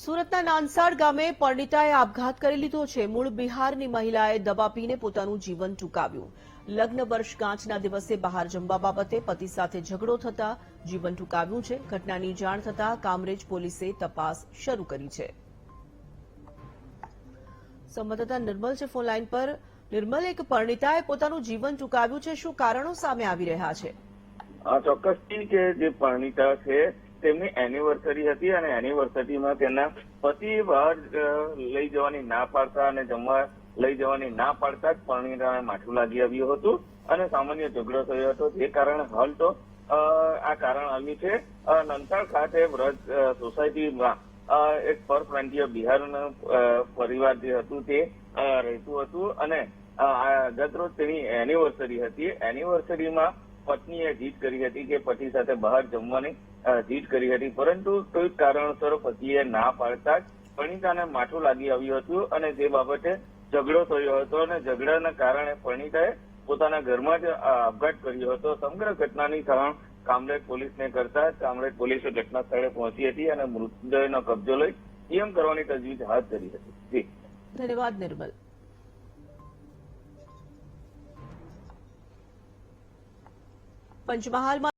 સુરતના નાનસાડ ગામે પરણિતાએ આપઘાત કરી લીધો છે. મૂળ બિહારની મહિલાએ દવા પીને પોતાનું જીવન ટૂંકાવ્યું. લગ્ન વર્ષગાંઠના દિવસે બહાર જમવા બાબતે પતિ સાથે ઝઘડો થતા જીવન ટૂંકાવ્યું છે. ઘટનાની જાણ થતા કામરેજ પોલીસે તપાસ શરૂ કરી છે. સંવાદદાતા નિર્મલ છે ફોનલાઈન પર. નિર્મલ, એક પરણિતાએ પોતાનું જીવન ટૂંકાવ્યું છે. શું કારણો સામે આવી રહ્યા છે? ચોક્કસથી કે જે પરણિતા છે તેમની એનિવર્સરી હતી અને એનિવર્સરીમાં તેના પતિ બહાર લઈ જવાની ના પાડતા અને જમવા લઈ જવાની ના પાડતા જ પરણિતાને માઠું લાગી આવ્યું હતું અને સામાન્ય ઝઘડો થયો હતો. જે કારણે હાલ તો આ કારણ આવ્યું છે. નંતાળ ખાતે વ્રજ સોસાયટીમાં એક પરપ્રાંતીય બિહારનું પરિવાર જે હતું તે રહેતું હતું અને ગત રોજ તેની એનિવર્સરી હતી. એનિવર્સરીમાં પત્નીએ જીત કરી હતી કે પતિ સાથે બહાર જમવાની જીત કરી હતી. પરંતુ કોઈક કારણસર પતિએ ના પાડતા જ પરણિતાને માઠું લાગી આવ્યું હતું અને તે બાબતે ઝઘડો થયો હતો અને ઝઘડાના કારણે પરણિતાએ પોતાના ઘરમાં જ આપઘાત કર્યો હતો. સમગ્ર ઘટનાની જાણ કામરેજ પોલીસને કરતા કામરેજ પોલીસે ઘટના સ્થળે પહોંચી હતી અને મૃતદેહનો કબજો લઈ પીએમ કરવાની તજવીજ હાથ ધરી હતી. ધન્યવાદ, નિર્મલ. પંચમહાલમાં